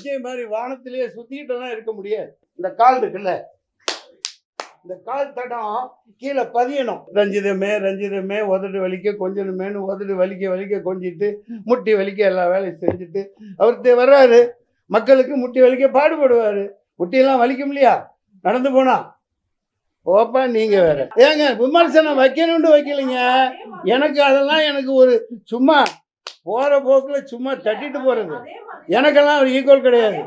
விஜய் மாதிரி வானத்திலேயே சுத்திக்கிட்டெல்லாம் இருக்க முடியாது. இந்த கால் இருக்குல்ல? இந்த கால் தடம் கீழே பதியணும். ரஞ்சிதமே ரஞ்சிதமே உதடு வலிக்க கொஞ்சணுமேனு உதடு வலிக்க வலிக்க கொஞ்சிட்டு முட்டி வலிக்க எல்லா வேலையும் செஞ்சுட்டு அவர் வர்றாரு. மக்களுக்கு முட்டி வலிக்க பாடுபடுவார். முட்டியெல்லாம் வலிக்கும் இல்லையா நடந்து போனா? ஓப்பா நீங்க வேற. ஏங்க விமர்சனம் வைக்கணும்னு வைக்கலைங்க. எனக்கு அதெல்லாம் எனக்கு ஒரு சும்மா போற போக்குல சும்மா தட்டிட்டு போறது. எனக்கெல்லாம் ஒரு ஈக்குவல் கிடையாது.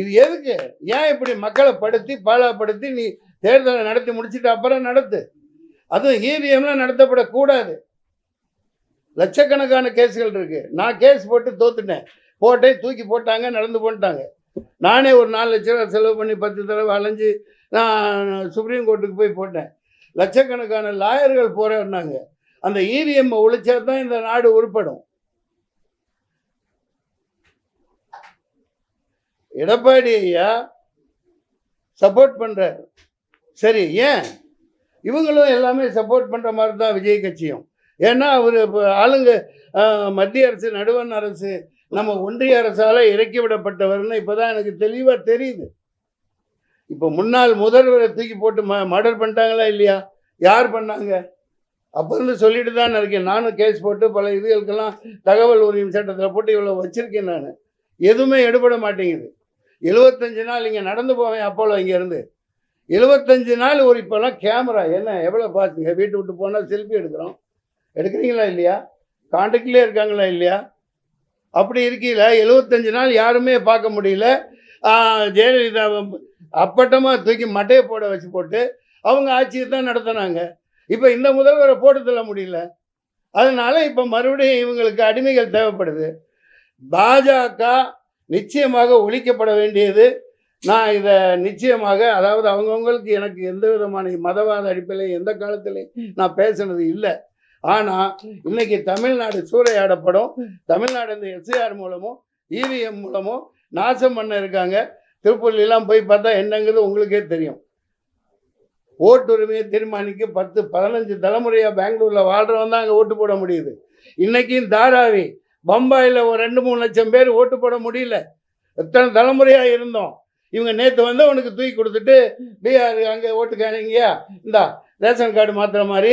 இது எதுக்கு? ஏன் இப்படி மக்களை படுத்தி பாழப்படுத்தி நீ தேர்தலை நடத்தி முடிச்சிட்டு அப்புறம் நடத்து? அதுவும் இவிஎம்லாம் நடத்தப்படக்கூடாது. லட்சக்கணக்கான கேஸ்கள் இருக்கு. நான் கேஸ் போட்டு தோத்துட்டேன். போட்டேன் தூக்கி போட்டாங்க நடந்து போட்டாங்க நானே ஒரு நாலு லட்ச ரூபா செலவு பண்ணி பத்து தடவை அலைஞ்சு நான் சுப்ரீம் கோர்ட்டுக்கு போய் போட்டேன். லட்சக்கணக்கான லாயர்கள் போராடினாங்க அந்த இவிஎம் ஒழிச்சா தான் இந்த நாடு உருப்படும். எடப்பாடி ஐயா சப்போர்ட் பண்ணுறாரு சரி ஏன்? இவங்களும் எல்லாமே சப்போர்ட் பண்ணுற மாதிரி தான் விஜய் கட்சியும். ஏன்னா அவர் இப்போ ஆளுங்க மத்திய அரசு நடுவண் அரசு நம்ம ஒன்றிய அரசால் இறக்கி விடப்பட்டவர்னு இப்போ தான் எனக்கு தெளிவாக தெரியுது. இப்போ முன்னாள் முதல்வரை தூக்கி போட்டு ம மர்டர் பண்ணிட்டாங்களா இல்லையா? யார் பண்ணாங்க? அப்போ இருந்து சொல்லிட்டு தான் இருக்கேன். நானும் கேஸ் போட்டு பல இதுகளுக்கெல்லாம் தகவல் உரிமை சட்டத்தில் போட்டு இவ்வளோ வச்சுருக்கேன் நான். எதுவுமே எடுபட மாட்டேங்குது. எழுபத்தஞ்சு நாள் இங்கே நடந்து போவேன் அப்போலோ இங்கேருந்து. எழுபத்தஞ்சு நாள் ஒரு இப்போல்லாம் கேமரா என்ன எவ்வளோ பார்த்துங்க வீட்டு விட்டு போனால் செல்ஃபி எடுக்கிறோம். எடுக்கிறீங்களா இல்லையா? கான்டாக்ட்லேயே இருக்காங்களா இல்லையா? அப்படி இருக்கையில் எழுபத்தஞ்சு நாள் யாருமே பார்க்க முடியல. ஜெயலலிதா அப்பட்டமாக தூக்கி மட்டையை போட வச்சு போட்டு அவங்க ஆட்சியை தான் நடத்தினாங்க. இப்போ இந்த முதல்வரை போட்டு தள்ள முடியல. அதனால இப்போ மறுபடியும் இவங்களுக்கு அடிமைகள் தேவைப்படுது. பாஜக நிச்சயமாக ஒழிக்கப்பட வேண்டியது. நான் இதை நிச்சயமாக அதாவது அவங்கவுங்களுக்கு எனக்கு எந்த விதமான மதவாத அடிப்படையில் எந்த காலத்துலையும் நான் பேசுனது இல்லை. ஆனால் இன்னைக்கு தமிழ்நாடு சூறையாடப்படும். தமிழ்நாடு இந்த எஸ்ஐஆர் மூலமோ இவிஎம் மூலமோ நாசம் பண்ண இருக்காங்க. திருப்பூர்லாம் போய் பார்த்தா என்னங்கிறது உங்களுக்கே தெரியும். ஓட்டுரிமையை தீர்மானிக்க பத்து பதினஞ்சு தலைமுறையாக பெங்களூரில் வாழ்கிறவன் தான் அங்கே ஓட்டு போட முடியுது. இன்றைக்கும் தாராவி பம்பாயில் ஒரு ரெண்டு மூணு லட்சம் பேர் ஓட்டு போட முடியல. எத்தனை தலைமுறையாக இருந்தோம். இவங்க நேற்று வந்து அவனுக்கு தூக்கி கொடுத்துட்டு பீகார் அங்கே ஓட்டு இந்தா ரேஷன் கார்டு மாற்றுற மாதிரி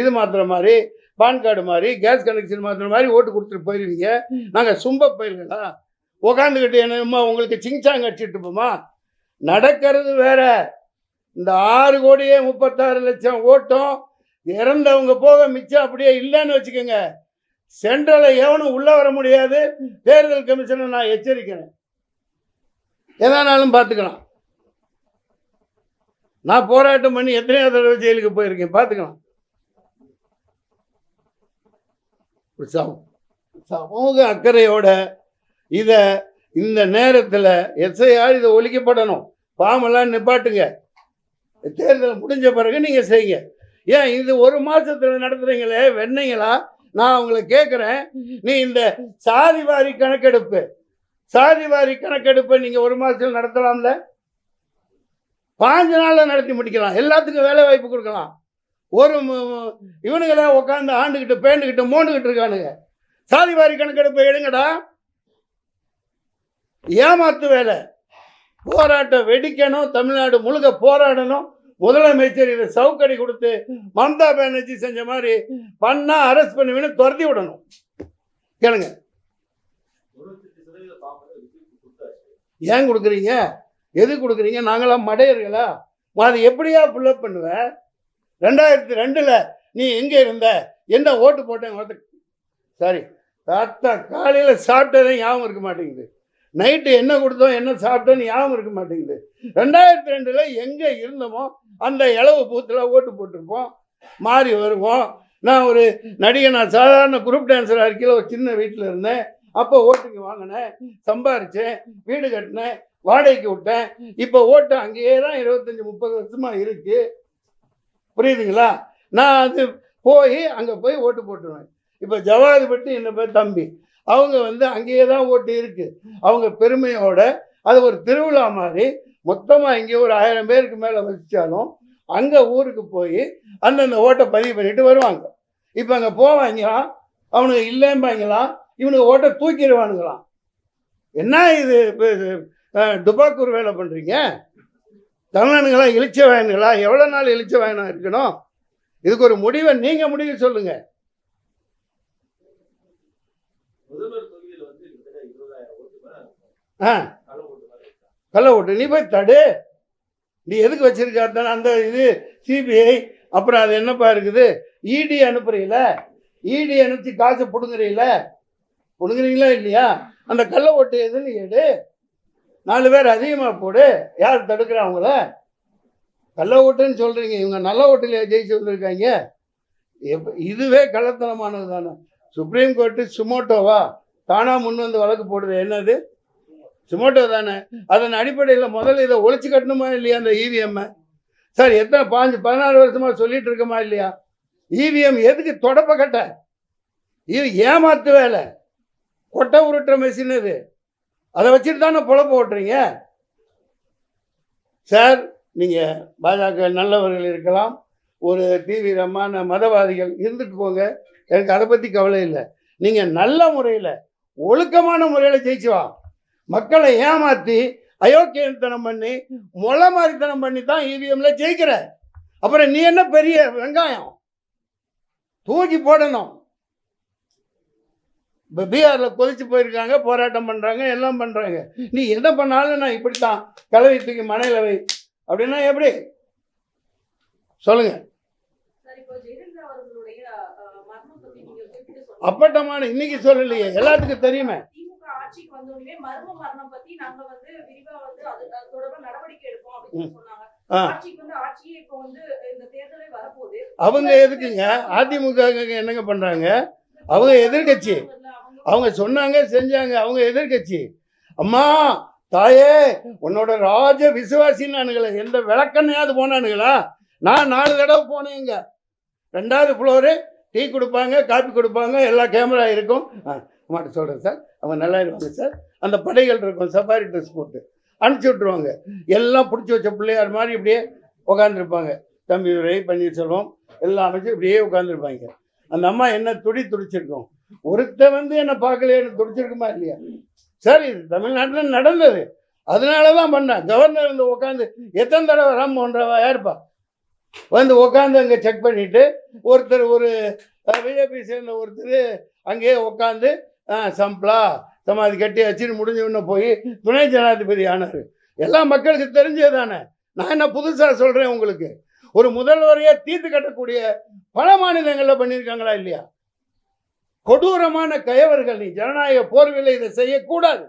இது மாற்றுற மாதிரி பான் கார்டு மாதிரி கேஸ் கனெக்ஷன் மாற்றுற மாதிரி ஓட்டு கொடுத்துட்டு போயிருவீங்க. நாங்கள் சும்ப பயிர்களா உக்காந்துக்கிட்டு என்னமா உங்களுக்கு சிங்சாங் அடிச்சிட்டு இருப்போமா. நடக்கிறது வேற. இந்த ஆறு கோடியே முப்பத்தாறு லட்சம் ஓட்டம் இறந்தவங்க போக மிச்சம் அப்படியே இல்லைன்னு வச்சுக்கோங்க. சென்ட்ரலில் எவனும் உள்ளே வர முடியாது. தேர்தல் கமிஷனை நான் எச்சரிக்கிறேன். எதானாலும் பார்த்துக்கலாம். நான் போராட்டம் பண்ணி எத்தனையோ தடவை ஜெயிலுக்கு போயிருக்கேன். பார்த்துக்கலாம். சமூக அக்கறையோட இதை இந்த நேரத்தில் எஸ்ஐஆர் இதை ஒழிக்கப்படணும். பாமெல்லாம் நிப்பாட்டுங்க. தேர்தல் முடிஞ்ச பிறகு நீங்கள் செய்யுங்க. ஏன் இது ஒரு மாதத்தில் நடத்துறீங்களே வெண்ணீங்களா நான் உங்களை கேட்குறேன் நீ இந்த சாதி வாரி கணக்கெடுப்பு சாதி வாரி கணக்கெடுப்பை நீங்கள் ஒரு மாதத்தில் நடத்தலாம்ல? பாஞ்சு நாளில் நடத்தி முடிக்கலாம். எல்லாத்துக்கும் வேலை வாய்ப்பு கொடுக்கலாம். ஒரு ம- இவனுங்களே உட்காந்து ஆண்டுக்கிட்டு பேண்டுக்கிட்டு மோண்டுக்கிட்டு இருக்கானுங்க. சாதி வாரி கணக்கெடுப்பை எடுங்கடா. ஏமாத்து வேலை. போராட்டம் வெடிக்கணும் தமிழ்நாடு முழுக்க போராடணும். முதலமைச்சர் இதை சவுக்கடி கொடுத்து மம்தா பானர்ஜி செஞ்ச மாதிரி பண்ணா அரெஸ்ட் பண்ணுவேன்னு துரத்தி விடணும். கேளுங்க. ஏன் கொடுக்குறீங்க? எது கொடுக்குறீங்க? நாங்களாம் மடையர்களா? அது எப்படியா ஃபில்லப் பண்ணுவேன் ரெண்டாயிரத்தி ரெண்டில் நீ எங்கே இருந்த? என்ன ஓட்டு போட்டேன் சாரி. தாத்தா காலையில் சாப்பிட்டதே ஞாபகம் இருக்க மாட்டேங்குது. நைட்டு என்ன கொடுத்தோம் என்ன சாப்பிட்டோன்னு ஞாபகம் இருக்க மாட்டேங்குது. ரெண்டாயிரத்தி ரெண்டில் எங்கே இருந்தோமோ அந்த இளவு பூத்தில் ஓட்டு போட்டிருப்போம். மாறி வருவோம். நான் ஒரு நடிகை நான் சாதாரண குரூப் டான்ஸராக இருக்கையில் ஒரு சின்ன வீட்டில் இருந்தேன். அப்போ ஓட்டுக்கு வாங்கினேன் சம்பாரித்தேன் வீடு கட்டினேன் வாடகைக்கு விட்டேன். இப்போ ஓட்டு அங்கேயே தான் இருபத்தஞ்சி முப்பது வருஷமாக இருக்குது புரியுதுங்களா? நான் அது போய் அங்கே போய் ஓட்டு போட்டுருவேன். இப்போ ஜவாதிபட்டி என்ன பேர் தம்பி. அவங்க வந்து அங்கேயே தான் ஓட்டு இருக்குது அவங்க பெருமையோட அது ஒரு திருவிழா மாதிரி மொத்தமாக இங்கே ஒரு ஆயிரம் பேருக்கு மேலே வச்சாலும் அங்கே ஊருக்கு போய் அந்தந்த ஓட்டை பதிவு பண்ணிட்டு வருவாங்க. இப்போ அங்கே போவாங்களாம் அவனுக்கு இல்லைம்பாங்களாம் இவனுக்கு ஓட்டை தூக்கிடுவானுங்களாம். என்ன இது? துபாக்கூர் வேலை பண்ணுறீங்க தமிழனுங்களா இழிச்ச வாயனுங்களா எவ்வளோ நாள் இழிச்ச வாயனாக இருக்கணும்? இதுக்கு ஒரு முடிவை நீங்கள் முடிவு சொல்லுங்கள் முதல்வர் தொகுதியில வந்து கிட்டத்தட்ட இருபதாயிரம் ஓட்டு மேல ஆ. கள்ள ஓட்டு. ஓட்டு நீ போய் தடு. நீ எதுக்கு வச்சிருக்க? அந்த இது சிபிஐ அப்புறம் அது என்னப்பா இருக்குது? இடி அனுப்புறீங்கள இடி அனுப்பிச்சு காசை பிடுங்குறீங்கள பிடுங்குறீங்களா இல்லையா? அந்த கள்ள ஓட்டு எதுன்னு எடு. நாலு பேர் அதிகமாக போடு. யார் தடுக்கிறா அவங்கள? கள்ள ஓட்டுன்னு சொல்கிறீங்க இவங்க நல்ல ஓட்டில் ஜெயிச்சு வந்திருக்காங்க. எப் இதுவே கள்ளத்தனமானது தானே. சுப்ரீம் கோர்ட்டு சுமோட்டோவா தானாக முன் வந்து வழக்கு போடுது. என்னது? சுமோட்டோ தானே? அதன் அடிப்படையில் முதல்ல இதை ஒழிச்சு கட்டணுமா இல்லையா அந்த இவிஎம் சார் எத்தனை பாஞ்சு பதினாறு வருஷமா சொல்லிட்டு இருக்கமா இல்லையா? இவிஎம் எதுக்கு தொடப்ப கட்ட? இது ஏமாத்து வேலை. கொட்டை உருட்டுற மெஷின் இது. அதை வச்சுட்டு தானே பொழப்பு ஓட்டுறீங்க? சார் நீங்கள் பாஜக நல்லவர்கள் இருக்கலாம். ஒரு தீவிரமான மதவாதிகள் இருந்துட்டு போங்க எனக்கு அதை பற்றி கவலை இல்லை. நீங்கள் நல்ல முறையில் ஒழுக்கமான முறையில் ஜெயிச்சு வா. மக்களை ஏமாற்றி அயோக்கியத்தனம் பண்ணி முளை மாதிரித்தனம் பண்ணி தான் இவிஎம்ல ஜெயிக்கிற. அப்புறம் நீ என்ன பெரிய வெங்காயம்? தூக்கி போடணும். இப்போ பீகாரில் கொதிச்சு போயிருக்காங்க போராட்டம் பண்ணுறாங்க எல்லாம் பண்ணுறாங்க நீ என்ன பண்ணாலும் நான் இப்படித்தான் கலவை தூக்கி மனையில வை. அப்படின்னா எப்படி? சொல்லுங்க. சார் இப்போ ஜெயலலிதா அவர்களுடைய அஹ், மரணம் பத்தி நீங்க குறிப்பிட்டு சொன்னீங்க. அப்பட்டமான இன்னைக்கு சொல்லலையே. எல்லாத்துக்கும் தெரியுமே. ஆட்சிக்கு வந்த உடனே மர்ம மரணம் பத்தி நாங்க வந்து விரிவா வந்து அது தொடர்பா நடவடிக்கை எடுப்போம் அப்படின்னு சொன்னாங்க. அவங்க எதுக்குங்க? அதிமுக என்னங்க பண்றாங்க? அவங்க எதிர்க்கட்சி. அவங்க சொன்னாங்க செஞ்சாங்க. அவங்க எதிர்க்கட்சி. அம்மா தாயே உன்னோட ராஜ விசுவாசின்னானுங்களே எந்த விளக்கண்ணையாவது போனானுங்களா? நான் நாலு தடவை போனேங்க. ரெண்டாவது ஃப்ளோரு டீ கொடுப்பாங்க காப்பி கொடுப்பாங்க எல்லா கேமரா இருக்கும். அம்மாட்ட சொல்கிறேன் சார். அவங்க நல்லா இருப்பாங்க சார். அந்த படைகள் இருக்கும் சஃபாரி ட்ரெஸ் போட்டு. அனுப்பிச்சி விட்ருவாங்க எல்லாம் பிடிச்சி வச்ச பிள்ளையார் மாதிரி இப்படியே உட்காந்துருப்பாங்க தம்பி துரை பன்னீர்செல்வம் எல்லாம் அமைச்சு இப்படியே உட்காந்துருப்பாங்க அந்த அம்மா என்ன துடி துடிச்சிருக்கும்? ஒருத்த வந்து என்னை பார்க்கலையேன்னு துடிச்சிருக்குமா இல்லையா? சார் இது தமிழ்நாட்டில் நடந்தது. அதனால தான் பண்ணேன். கவர்னர் வந்து உட்காந்து எத்தனை தடவை ராம்மோகன் ராவா யாருப்பா? வந்து உட்காந்து அங்கே செக் பண்ணிட்டு ஒருத்தர் ஒரு பிஜேபி சேர்ந்த ஒருத்தர் அங்கேயே உட்காந்து சம்பளா. சமாதி கட்டி வச்சுட்டு முடிஞ்ச உடனே போய் துணை ஜனாதிபதி ஆனார். எல்லாம் மக்களுக்கு தெரிஞ்சது தானே நான் என்ன புதுசாக சொல்கிறேன் உங்களுக்கு? ஒரு முதல்வரையே தீர்த்து கட்டக்கூடிய பல மாநிலங்களில் பண்ணியிருக்காங்களா இல்லையா? கொடூரமான கயவர்கள் நீ ஜனநாயக போர்வில் இதை செய்யக்கூடாது.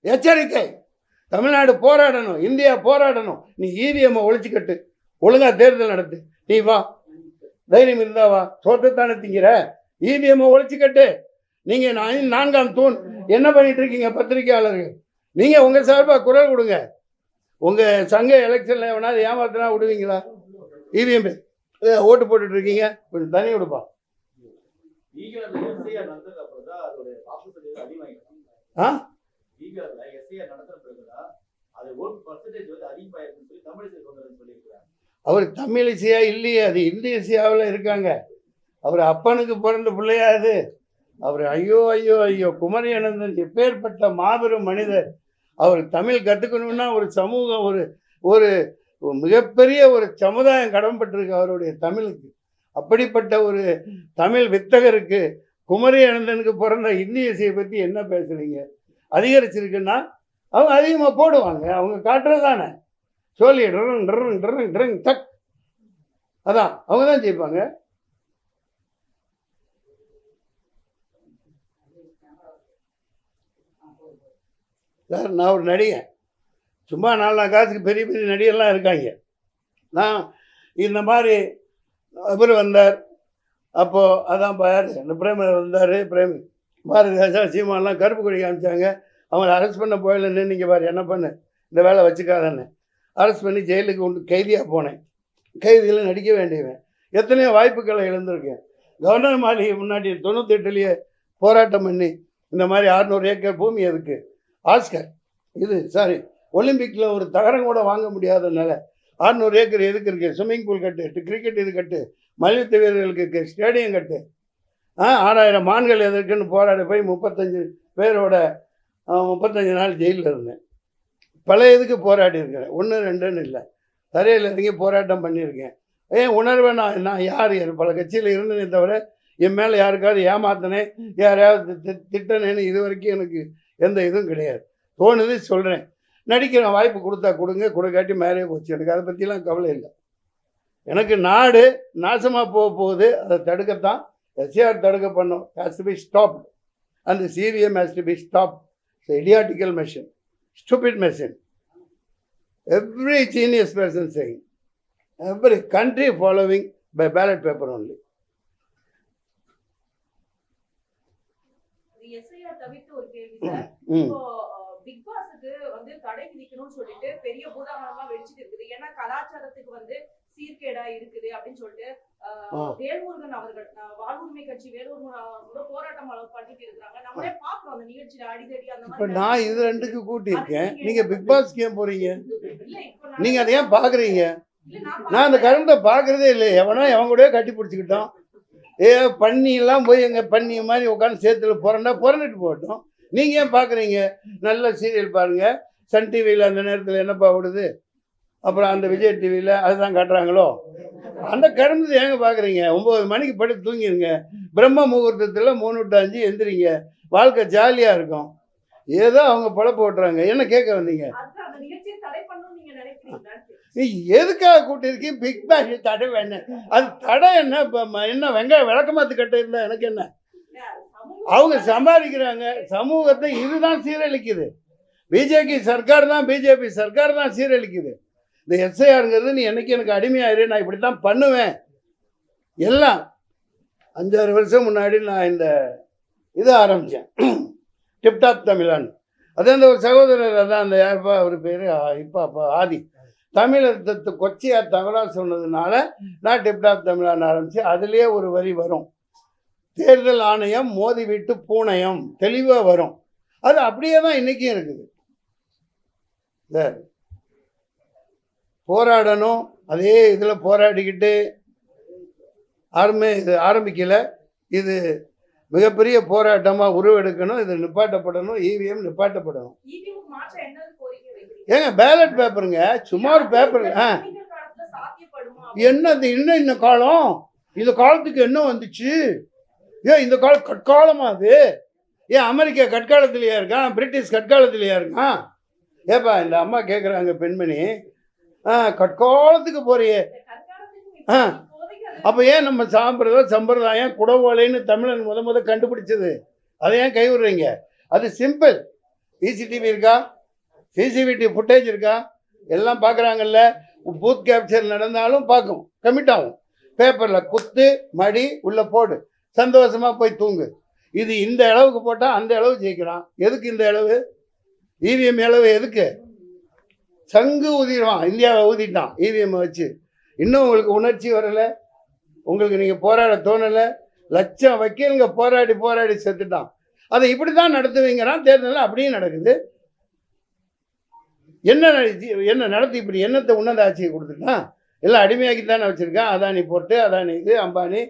எச்சரிக்கை. தமிழ்நாடு போராடணும் இந்தியா போராடணும். நீ இவிஎம் ஒழிச்சுக்கட்டு ஒழுங்கா தேர்தல் நடத்து. நீ வா. தைரியம் இருந்தா வா. சோத்தத்தானே திங்கிற. இவிஎம் ஒழிச்சுக்கட்டு நீங்க நான் நான்காம் தூண். என்ன பண்ணிட்டு இருக்கீங்க பத்திரிகையாளர்கள்? நீங்க உங்க சார்பாக குரல் கொடுங்க. உங்க சங்க எலெக்ஷன்ல எவனாவது ஏமாத்தினா விடுவீங்களா? இவிஎம் ஓட்டு போட்டுட்டு இருக்கீங்க கொஞ்சம் தனி விடுப்பா ஆ? அவர் தமிழ் நடத்துற இல்லையே அது இந்திய இசையாவில் இருக்காங்க. அவர் அப்பனுக்கு பிறந்த பிள்ளையா அது. அவர் ஐயோ ஐயோ ஐயோ குமரி அனந்தன் எப்பேற்பட்ட மாபெரும் மனிதர். அவர் தமிழ் கற்றுக்கணும்னா ஒரு சமூகம் ஒரு ஒரு மிகப்பெரிய ஒரு சமுதாயம் கடன்பட்டிருக்கு அவருடைய தமிழுக்கு. அப்படிப்பட்ட ஒரு தமிழ் வித்தகருக்கு குமரி அனந்தனுக்கு பிறந்த இந்திய இசையை பற்றி என்ன பேசுறீங்க? அதிகரிச்சிருக்குன்னா அவங்க அதிகமாக போடுவாங்க. அவங்க காட்டுறது தானே. சொல்லி ட்ரங் ட்ரங் ட்ரங் ட்ரங் டக். அதான் அவங்க தான் ஜெயிப்பாங்க. சார் நான் ஒரு நடிகன். சும்மா நாலு நாள் காசுக்கு பெரிய பெரிய நடிகர்லாம் இருக்காங்க. நான் இந்த மாதிரி இவர் வந்தார். அப்போது அதான் பாரு இந்த பிரேம வந்தார் பிரேமி. பாரதி சீமான்லாம் கருப்பு கொடி காமிச்சாங்க. அவங்கள அரெஸ்ட் பண்ண போயில நீங்கள் பாரு என்ன பண்ணு? இந்த வேலை வச்சுக்காதன்னு. அரெஸ்ட் பண்ணி ஜெயிலுக்கு கொண்டு கைதியாக போனேன். கைதியில் நடிக்க வேண்டியவன். எத்தனையோ வாய்ப்புகளை இழந்திருக்கேன். கவர்னர் மாளிகை முன்னாடி தொண்ணூற்றி எட்டுலேயே போராட்டம் பண்ணி இந்த மாதிரி அறுநூறு ஏக்கர் பூமி எதுக்கு ஆஸ்கர். இது சாரி ஒலிம்பிக்கில் ஒரு தகரம் கூட வாங்க முடியாததுனால ஆறுநூறு ஏக்கர் எதுக்கு இருக்கு? ஸ்விம்மிங் பூல் கட்டு கிரிக்கெட் இது கட்டு மல்யுத்த வீரர்களுக்கு ஸ்டேடியம் கட்டு. ஆ ஆறாயிரம் மான்கள் எதற்குன்னு போராடி போய் முப்பத்தஞ்சு பேரோட முப்பத்தஞ்சு நாள் ஜெயிலில் இருந்தேன். பல இதுக்கு போராடி இருக்கிறேன். ஒன்று ரெண்டுன்னு இல்லை. தரையில் இறங்கி போராட்டம் பண்ணியிருக்கேன். ஏன் உணர்வை நான் நான் யார்? யார் பல கட்சியில் இருந்தேனே தவிர என் மேலே யாருக்காவது ஏமாத்தினேன் யாரையாவது திட்டனேன்னு இது வரைக்கும் எனக்கு எந்த இதுவும் கிடையாது. தோணுது சொல்கிறேன் நடிக்கிற வாய்ப்பு கொடுத்தா கொடுங்க கொடுக்காட்டி மேலே போச்சு. எனக்கு அதை பற்றிலாம் கவலை இல்லை. எனக்கு நாடு நாசமாக போக போகுது. அதை தடுக்கத்தான் எஸ்ஆர் தடுக்க பண்ணோம். ஹேஸ் டு பி ஸ்டாப் அந்த CVM has to be stop idiotical machine stupid machine every serious person செய்யும் every country following by ballot paper only SIR தவிர்த்து ஒரு கேள்வி சார் ம் இப்போ பிக் பாஸுக்கு வந்து தடை விதிக்கணும்னு சொல்லிட்டு பெரிய பூதாகரமா வெடிச்சிட்டு இருக்குது. ஏன்னா கலாச்சாரத்துக்கு வந்து சீர்கேடா இருக்குது அப்படின்னு சொல்லிட்டு. வேல்முருகன் அவர்கள் வாழ்வுரிமை கட்சி கூட போராட்டம் பண்ணிட்டு இருக்காங்க நம்மளே பாக்குறோம் அந்த நிகழ்ச்சியில அடிதடி அந்த மாதிரி நான் இது ரெண்டுக்கு கூட்டியிருக்கேன். நீங்கள் பிக் பாஸ்க்கு ஏன் இப்போ நீங்கள் அதை ஏன் பார்க்குறீங்க? இல்ல, நான் அந்த கருத்தை பார்க்குறதே இல்லை. எவனோ எவன் கூடயோ கட்டி பிடிச்சிக்கிட்டோம் ஏ பண்ணி எல்லாம் போய் எங்கள் பண்ணி மாதிரி உட்காந்து சேத்துல புரண்டா புரண்டுட்டு போகட்டும். நீங்கள் ஏன் பார்க்குறீங்க நல்ல சீரியல் பாருங்கள் சன் டிவியில் அந்த நேரத்தில் என்னப்பா ஓடுது? அப்புறம் அந்த விஜய் டிவியில் அதுதான் காட்டுறாங்களோ? அந்த கரும்பு ஏங்க பார்க்குறீங்க ஒம்பது மணிக்கு படுத்து தூங்கிடுங்க பிரம்ம முகூர்த்தத்தில் மூணு டு அஞ்சு எந்திரிங்க. வாழ்க்கை ஜாலியாக இருக்கும். ஏதோ அவங்க பொழப்பு ஓட்டுறாங்க. என்ன கேட்க வந்தீங்க? நீ எதுக்காக கூட்டியிருக்கீ? பிக் பாஸ் தடை வேணும் அது தடை என்ன? என்ன வெங்காய விளக்கமாத்து கட்ட இருந்தா எனக்கு என்ன? அவங்க சம்பாதிக்கிறாங்க. சமூகத்தை இதுதான் சீரழிக்குது. பிஜேபி சர்க்கார் தான் பிஜேபி சர்க்கார் தான் சீரழிக்குது. இந்த எஸ்ஐஆருங்கிறது நீ என்னைக்கு எனக்கு அடிமையாயிரு நான் இப்படி தான் பண்ணுவேன். எல்லாம் அஞ்சாறு வருஷம் முன்னாடி நான் இந்த இதை ஆரம்பித்தேன் டிப்டாப் தமிழான். அதே அந்த ஒரு சகோதரர் அதான் அந்த யார்ப்பா அவர் பேர்? இப்போ அப்பா ஆதி. தமிழத்தை கொச்சையா தமிழா சொன்னதுனால நான் டிப்டாப் தமிழான்னு ஆரம்பித்து அதுலேயே ஒரு வரி வரும். தேர்தல் ஆணையம் மோதி விட்டு பூணையம் தெளிவாக வரும். அது அப்படியே தான் இன்றைக்கும் இருக்குது. இந்த போராடணும் அதே இதில் போராடிக்கிட்டு யாருமே இது ஆரம்பிக்கலை. இது மிகப்பெரிய போராட்டமாக உருவெடுக்கணும் இது நிப்பாட்டப்படணும் இவிஎம் நிப்பாட்டப்படணும். ஏங்க பேலட் பேப்பருங்க சும்மா ஒரு பேப்பர் ஆ. என்னது இன்னும் இந்த காலம்? இந்த காலத்துக்கு என்ன வந்துச்சு? ஏன் இந்த காலம் கற்காலமா அது? ஏன் அமெரிக்கா கற்காலத்திலேயே இருக்கான்? பிரிட்டிஷ் கற்காலத்திலேயா இருக்கான்? ஏப்பா இந்த அம்மா கேட்குறாங்க பெண்மணி. ஆ கற்காலத்துக்கு போறியே. ஆ. அப்போ ஏன் நம்ம சாம்பிரதாயம் சம்பிரதாயம் குடவோலைன்னு தமிழன் முத முத கண்டுபிடிச்சது? அதை ஏன் கைவிடுறீங்க? அது சிம்பிள் சிசிடிவி இருக்கா? சிசிடிவி ஃபுட்டேஜ் இருக்கா? எல்லாம் பார்க்குறாங்கல்ல பூத் கேப்சர் நடந்தாலும் பார்க்கும் கமிட் ஆகும். பேப்பரில் குத்து மடி உள்ளே போடு. சந்தோஷமாக போய் தூங்கு. இது இந்த அளவுக்கு போட்டால் அந்த அளவு ஜெயிக்கிறான். எதுக்கு இந்த அளவு? இவிஎம் அளவு எதுக்கு? சங்கு ஊதிடுவான். இந்தியாவை ஊதிட்டான் இவிஎம் வச்சு. இன்னும் உங்களுக்கு உணர்ச்சி வரலை? உங்களுக்கு நீங்கள் போராட தோணலை? லட்சம் வக்கீலுங்க போராடி போராடி செத்துட்டான். அதை இப்படி தான் நடத்துவீங்கிறான். தேர்தலில் அப்படியே நடக்குது. என்ன என்ன நடத்தி இப்படி என்னத்தை உன்னத ஆட்சியை கொடுத்துட்டான்? எல்லாம் அடிமையாக்கி தானே வச்சுருக்கான். அதானி போட்டு அதானி இது அம்பானி.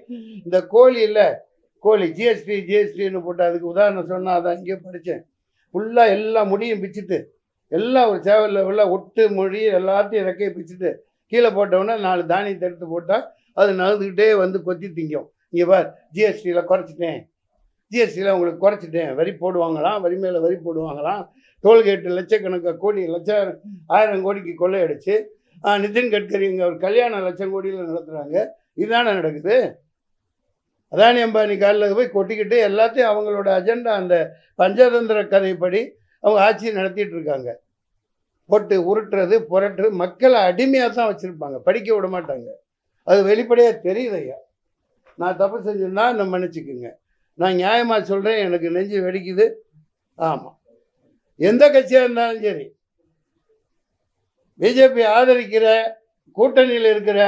இந்த கோழி இல்லை. கோழி ஜிஎஸ்டி ஜிஎஸ்டின்னு போட்டு அதுக்கு உதாரணம் சொன்னால் அதான் இங்கேயே படித்தேன் ஃபுல்லாக எல்லா முடியும் பிச்சுட்டு. எல்லாம் ஒரு சேவலில் உள்ள ஒட்டு மொழி எல்லாத்தையும் ரெக்கையை பிச்சுட்டு கீழே போட்டவுடனே நாலு தானியத்தை எடுத்து போட்டால் அது நகர்ந்துக்கிட்டே வந்து கொத்தி திங்கும். இங்கே பார் ஜிஎஸ்டியில் குறைச்சிட்டேன். ஜிஎஸ்டியில் உங்களுக்கு குறைச்சிட்டேன். வரி போடுவாங்களாம் வரி மேலே வரி போடுவாங்களாம். டோல்கேட்டு லட்சக்கணக்காக கோடி லட்சம் ஆயிரம் கோடிக்கு கொள்ளையடிச்சு. நிதின் கட்கரி இங்கே ஒரு கல்யாணம் லட்சம் கோடியில் நடத்துகிறாங்க இதுதானே நடக்குது? அதானி அம்பானி காலில் போய் கொட்டிக்கிட்டு எல்லாத்தையும் அவங்களோட அஜெண்டா அந்த பஞ்சதந்திர கதைப்படி அவங்க ஆட்சி நடத்திட்டு இருக்காங்க. போட்டு உருட்டுறது புரட்டுறது மக்களை அடிமையாக தான் வச்சுருப்பாங்க. படிக்க விட மாட்டாங்க. அது வெளிப்படையாக தெரியுது ஐயா. நான் தப்பு செஞ்சிருந்தா நம்ம மன்னிச்சுக்குங்க. நான் நியாயமாக சொல்கிறேன் எனக்கு நெஞ்சு வெடிக்குது. ஆமாம் எந்த கட்சியாக இருந்தாலும் சரி பிஜேபி ஆதரிக்கிற கூட்டணியில் இருக்கிற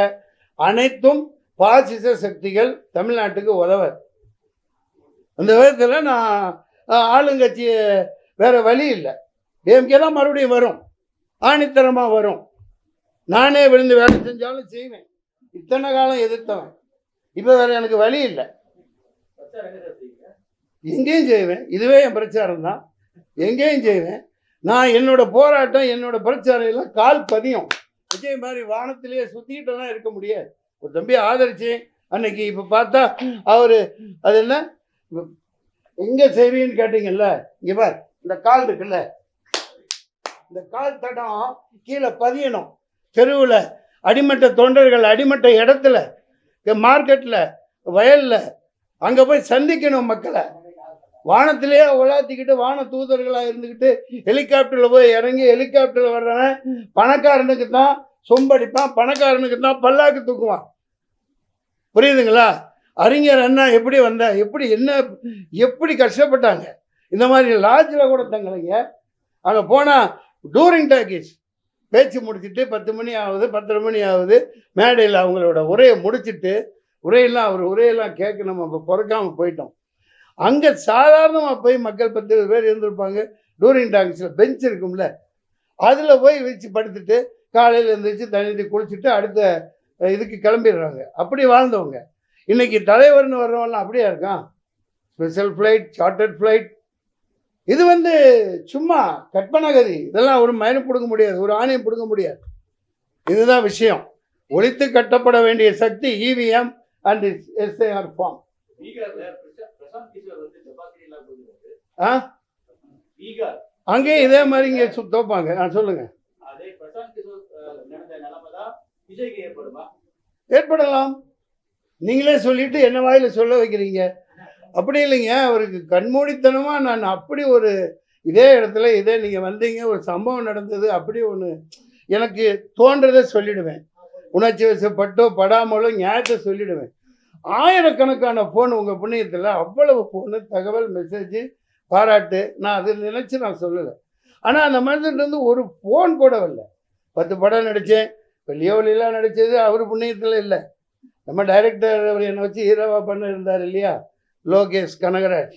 அனைத்தும் பாசிச சக்திகள் தமிழ்நாட்டுக்கு உதவ அந்த விதத்தில் நான் ஆளுங்கட்சி வேறு வழி இல்லை. டிஎம்கே தான் மறுபடியும் வரும். ஆணித்தரமாக வரும். நானே விழுந்து வேலை செஞ்சாலும் செய்வேன். இத்தனை காலம் எதிர்த்தவன். இப்போ வேறு எனக்கு வழி இல்லை. எங்கேயும் செய்வேன். இதுவே என் பிரச்சாரம் தான் எங்கேயும் செய்வேன். நான் என்னோட போராட்டம் என்னோட பிரச்சாரம் எல்லாம் கால் பதியும். விஜய் மாதிரி வானத்திலேயே சுற்றிக்கிட்டெல்லாம் இருக்க முடியாது. ஒரு தம்பி ஆதரிச்சு அன்னைக்கு இப்போ பார்த்தா அவர் அது என்ன? எங்கே செய்வீன்னு கேட்டீங்கல்ல இங்கே பார் இந்த கால் இருக்குல்ல. இந்த கால் தடம் கீழே பதியணும். தெருவில் அடிமட்ட தொண்டர்கள் அடிமட்ட இடத்துல மார்க்கெட்டில் வயலில் அங்கே போய் சந்திக்கணும் மக்களை. வானத்திலேயே உலாத்திக்கிட்டு வான தூதர்களாக இருந்துக்கிட்டு ஹெலிகாப்டரில் போய் இறங்கி ஹெலிகாப்டரில் வர்றவன் பணக்காரனுக்கு தான் சொம்படிப்பான் பணக்காரனுக்கு தான் பல்லாக்கு தூக்குவான். புரியுதுங்களா? அறிஞர் அண்ணா எப்படி வந்த எப்படி என்ன எப்படி கஷ்டப்பட்டாங்க? இந்த மாதிரி லாட்ஜில் கூட தங்கலைங்க. அங்கே போனால் டூரிங் டாக்கீஸ் பேச்சு முடிச்சிட்டு பத்து மணி ஆகுது பத்தரை மணி ஆகுது. மேடையில் அவங்களோட உரையை முடிச்சிட்டு உரையெல்லாம் அவர் உரையெல்லாம் கேட்க நம்ம இப்போ பிறக்காமல் போயிட்டோம். அங்கே சாதாரணமாக போய் மக்கள் பத்து பேர் இருந்திருப்பாங்க. டூரிங் டாக்ஸில் பெஞ்ச் இருக்கும்ல. அதில் போய் வச்சு படுத்துட்டு காலையில் எழுந்திரிச்சு தண்ணி குளிச்சுட்டு அடுத்த இதுக்கு கிளம்பிடுறாங்க. அப்படி வாழ்ந்தவங்க. இன்னைக்கு தலைவர்னு வர்றவங்களாம் அப்படியே இருக்கான்? ஸ்பெஷல் ஃப்ளைட் சார்ட்டர்ட் ஃப்ளைட் இது வந்து சும்மா கற்பனகதி. இதெல்லாம் ஒரு மயனம் கொடுக்க முடியாது. ஒரு ஆணையம் பிடுங்க முடியாது. இதுதான் விஷயம். ஒழித்து கட்டப்பட வேண்டிய சக்தி இவிஎம் அண்ட் எஸ்ஏஆர் ஃபார்ம் ஆ? அங்கேயும் இதே மாதிரி இங்கே தோப்பாங்க ஆ சொல்லுங்கள் ஏற்படலாம். நீங்களே சொல்லிட்டு என்ன வாயில சொல்ல வைக்கிறீங்க? அப்படி இல்லைங்க. அவருக்கு கண்மூடித்தனமாக நான் அப்படி ஒரு இதே இடத்துல இதே நீங்கள் வந்தீங்க ஒரு சம்பவம் நடந்தது அப்படி ஒன்று எனக்கு தோன்றதை சொல்லிடுவேன். உணர்ச்சி வசப்பட்டோ படாமலோ நியாயத்தை சொல்லிடுவேன். ஆயிரக்கணக்கான ஃபோன் உங்கள் புண்ணியத்தில் அவ்வளவு ஃபோனு தகவல் மெசேஜ் பாராட்டு. நான் அதை நினச்சி நான் சொல்லலை. ஆனால் அந்த மனுஷன்ட்டு ஒரு ஃபோன் கூட வரல. பத்து படம் நடித்தேன் இப்போ லியோலிலாம் நடித்தது அவர் புண்ணியத்தில் இல்லை. நம்ம டைரக்டர் அவர் என்னை வச்சு ஹீரோவாக பண்ண இருந்தார் இல்லையா? லோகேஷ் கனகராஜ்.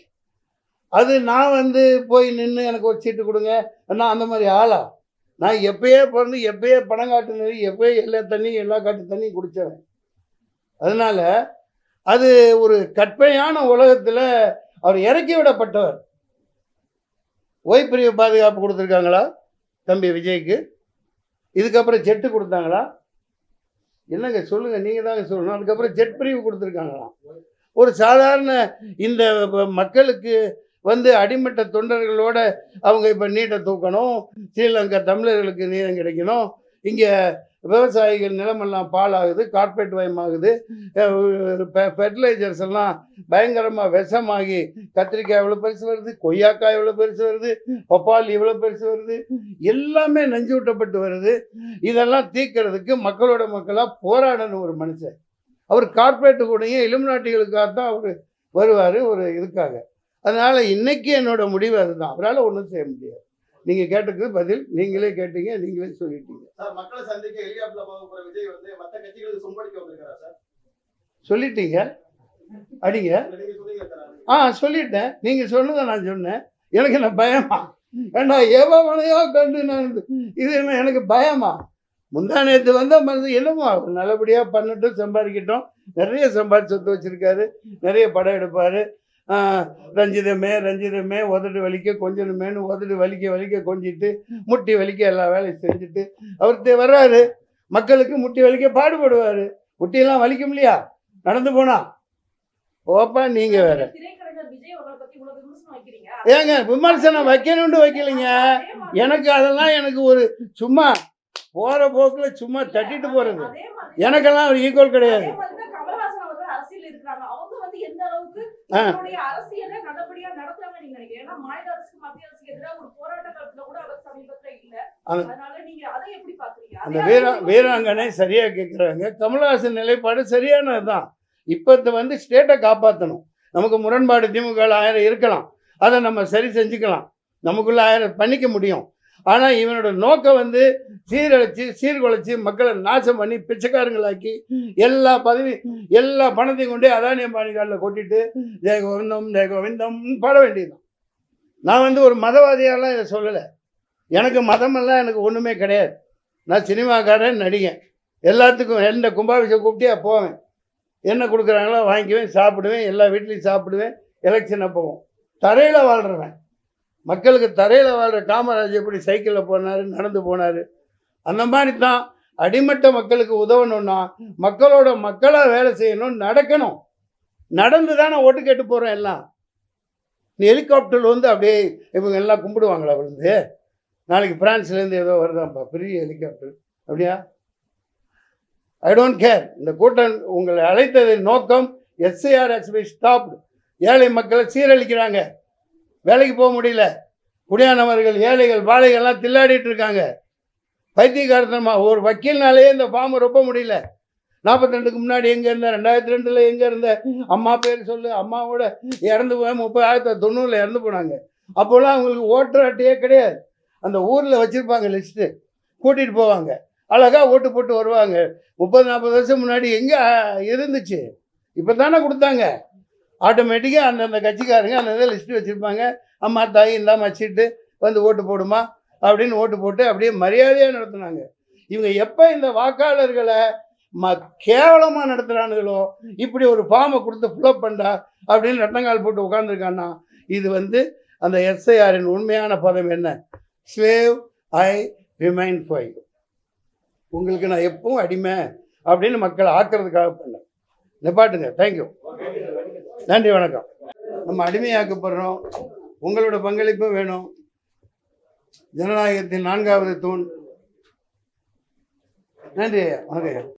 அது நான் வந்து போய் நின்று எனக்கு ஒரு சீட்டு கொடுங்க. நான் அந்த மாதிரி ஆளா? நான் எப்பயே பிறந்து எப்பயே பணம் காட்டுனது எப்பயே எல்லா தண்ணியும் எல்லா காட்டு தண்ணியும் குடித்தவன் அதனால் அது ஒரு கற்பையான உலகத்தில் அவர் இறக்கி விடப்பட்டவர். ஓய்பிரிவு பாதுகாப்பு கொடுத்துருக்காங்களா? தம்பி விஜய்க்கு. இதுக்கப்புறம் ஜெட்டு கொடுத்தாங்களா? என்னங்க சொல்லுங்க நீங்கள் தாங்க சொல்லணும். அதுக்கப்புறம் ஜெட் பிரிவு கொடுத்துருக்காங்களாம். ஒரு சாதாரண இந்த மக்களுக்கு வந்து அடிமட்ட தொண்டர்களோட அவங்க இப்போ நீட்டை தூக்கணும். ஸ்ரீலங்கா தமிழர்களுக்கு நீளம் கிடைக்கணும். இங்கே விவசாயிகள் நிலமெல்லாம் பாலாகுது கார்பரேட் வயமாகுது. ஃபெர்டிலைசர்ஸ் எல்லாம் பயங்கரமாக விஷமாகி கத்திரிக்காய் எவ்வளோ பெருசு வருது கொய்யாக்காய் எவ்வளோ பெருசு வருது பப்பாளி எவ்வளோ பெருசு வருது எல்லாமே நஞ்சு விட்டப்பட்டு வருது. இதெல்லாம் தீர்க்கறதுக்கு மக்களோட மக்களாக போராடணும் ஒரு மனுஷன். அவர் கார்ப்பரேட்டு கூடயும் இலுமினாட்டிகளுக்காக தான் அவர் வருவார் ஒரு இதுக்காக. அதனால் இன்னைக்கு என்னோட முடிவு அதுதான். அவரால் ஒன்றும் செய்ய முடியாது. நீங்கள் கேட்டதுக்கு பதில். நீங்களே கேட்டீங்க நீங்களே சொல்லிட்டீங்க. சார் மக்களை சந்திக்க ஹெலிகாப்டர்ல போக போற விஜய் வந்து மத்த கட்சிகளுக்கு சொம்படிக்க வந்திருக்காரா சார்? சொல்லிட்டீங்க. அடிங்க. நீங்க ஆ சொல்லிட்டேன். நீங்கள் சொன்னதை நான் சொன்னேன். எனக்கு என்ன பயமா? ஏண்டா எவனையோ கண்டு நான் இது என்ன எனக்கு பயமா? முந்தா நேற்று வந்த மனது என்னமோ நல்லபடியாக பண்ணட்டும் சம்பாதிக்கட்டும். நிறைய சம்பாதிச்சு வச்சுருக்காரு. நிறைய படம் எடுப்பார். ரஞ்சிதமே ரஞ்சிதமே உதடு வலிக்க கொஞ்சணுமேனு உதடு வலிக்க வலிக்க கொஞ்சிட்டு முட்டி வலிக்க எல்லா வேலையும் செஞ்சுட்டு அவர் வர்றாரு. மக்களுக்கு முட்டி வலிக்க பாடுபடுவார். முட்டியெல்லாம் வலிக்கும் இல்லையா? நடந்து போனா. ஓப்பா நீங்கள் வேற. ஏங்க விமர்சனம் வைக்கணும்னு வைக்கலைங்க. எனக்கு அதெல்லாம் எனக்கு ஒரு சும்மா போற போக்குல சும்மா தட்டிட்டு போறது. மாதிரி- எனக்கெல்லாம் ஒரு ஈக்குவல் கிடையாது. அதே மாதிரி தான் கமலஹாசன் அவர்கள் அரசியல் இருக்கிறாங்க அவங்க வந்து எந்த அளவுக்கு ஆ. தன்னுடைய அரசியலை நல்லபடியா நடத்துறாங்க நீங்க நினைக்கிறீங்க? ஏன்னா மாநில அரசுக்கு மத்திய அரசுக்கு எதிராக ஒரு போராட்ட காலத்துல கூட அவர் சமீபத்துல இல்ல. அந்த- அதனால நீங்க அதை எப்படி பாக்குறீங்க? அந்த அதே வீரா வீராங்கனை சரியா கேட்குறாங்க கமலஹாசன் நிலைப்பாடு சரியானது தான் இப்போ வந்து ஸ்டேட்டை காப்பாற்றணும் நமக்கு முரண்பாடு திமுக ஆயிரம் இருக்கலாம். அதை நம்ம சரி செஞ்சுக்கலாம். நமக்குள்ள ஆயிரம் பண்ணிக்க முடியும். ஆனால் இவனோட நோக்கம் வந்து சீரழிச்சு சீர்குலைச்சு மக்களை நாசம் பண்ணி பிச்சைக்காரங்களாக்கி எல்லா பதவி எல்லா பணத்தையும் கொண்டு அதானி அம்பானி காலில் கொட்டிட்டு ஜெய கோவிந்தம் ஜெய கோவிந்தம் பாட வேண்டியதுதான். நான் வந்து ஒரு மதவாதியாலாம் இதை சொல்லலை. எனக்கு மதமெல்லாம் எனக்கு ஒன்றுமே கிடையாது. நான் சினிமாக்காரன் நடிகன். எல்லாத்துக்கும் எந்த கும்பாபிஷம் கூப்பிட்டே போவேன். என்ன கொடுக்குறாங்களோ வாங்கிக்குவேன் சாப்பிடுவேன் எல்லா வீட்லேயும் சாப்பிடுவேன் எலெக்ஷன் அப்போவும். தரையில் வாழ்கிறவன் மக்களுக்கு தரையில் வாழ்கிற காமராஜ் எப்படி சைக்கிளில் போனார் நடந்து போனார்? அந்த மாதிரி தான் அடிமட்ட மக்களுக்கு உதவணும்னா மக்களோட மக்களாக வேலை செய்யணும் நடக்கணும். நடந்து தானே ஓட்டு கேட்டு போகிறோம் எல்லாம். நீ ஹெலிகாப்டர் வந்து அப்படியே இவங்க எல்லாம் கும்பிடுவாங்களா விழுந்து? நாளைக்கு பிரான்ஸ்லேருந்து ஏதோ வருதான்ப்பா பெரிய ஹெலிகாப்டர் அப்படியா? ஐ டோன்ட் கேர் இந்த கூட்டம் உங்களை அழைத்ததின் நோக்கம் எஸ்ஐஆர் ஹஸ் பி ஸ்டாப்டு ஏழை மக்களை சீரழிக்கிறாங்க. வேலைக்கு போக முடியல. குடியானவர்கள் ஏழைகள் பாலைகள்லாம் தில்லாடிட்டு இருக்காங்க. பைத்தியகாரத்தனமா ஒரு வக்கீல்னாலேயே இந்த ஃபார்மை ரொம்ப முடியல. நாற்பத்தி ரெண்டுக்கு முன்னாடி எங்கே இருந்த ரெண்டாயிரத்தி ரெண்டில் எங்கே இருந்த அம்மா பேர் சொல்லு அம்மாவோட இறந்து போய் முப்பது ஆயிரத்தி தொண்ணூறில் இறந்து போனாங்க. அப்போல்லாம் அவங்களுக்கு ஓட்டர் அட்டையே கிடையாது. அந்த ஊரில் வச்சுருப்பாங்க லிஸ்ட்டு கூட்டிகிட்டு போவாங்க. அழகாக ஓட்டு போட்டு வருவாங்க. முப்பது நாற்பது வருஷம் முன்னாடி எங்கே இருந்துச்சு. இப்போ தானே கொடுத்தாங்க. ஆட்டோமேட்டிக்காக அந்தந்த கட்சிக்காரங்க அந்தந்த லிஸ்ட்டு வச்சுருப்பாங்க. அம்மா தாய் இந்தாம வச்சுட்டு வந்து ஓட்டு போடுமா? அப்படின்னு ஓட்டு போட்டு அப்படியே மரியாதையாக நடத்துனாங்க. இவங்க எப்போ இந்த வாக்காளர்களை ம கேவலமாக நடத்துகிறானுங்களோ இப்படி ஒரு ஃபார்மை கொடுத்து ஃபில்அப் பண்ணா அப்படின்னு ரெட்டங்கால் போட்டு உட்காந்துருக்கான்னா இது வந்து அந்த எஸ்ஐஆரின் உண்மையான பதம் என்ன? ஸ்லேவ் ஐ ரிமைன் ஃபைவ் உங்களுக்கு நான் எப்பவும் அடிமை அப்படின்னு மக்களை ஆக்குறதுக்காக பண்ணேன். நிப்பாட்டுங்க. தேங்க்யூ நன்றி வணக்கம். நம்ம அடிமையாக்கப்படுறோம். உங்களோட பங்களிப்பும் வேணும். ஜனநாயகத்தின் நான்காவது தூண். நன்றி ஐயா. வணக்கம்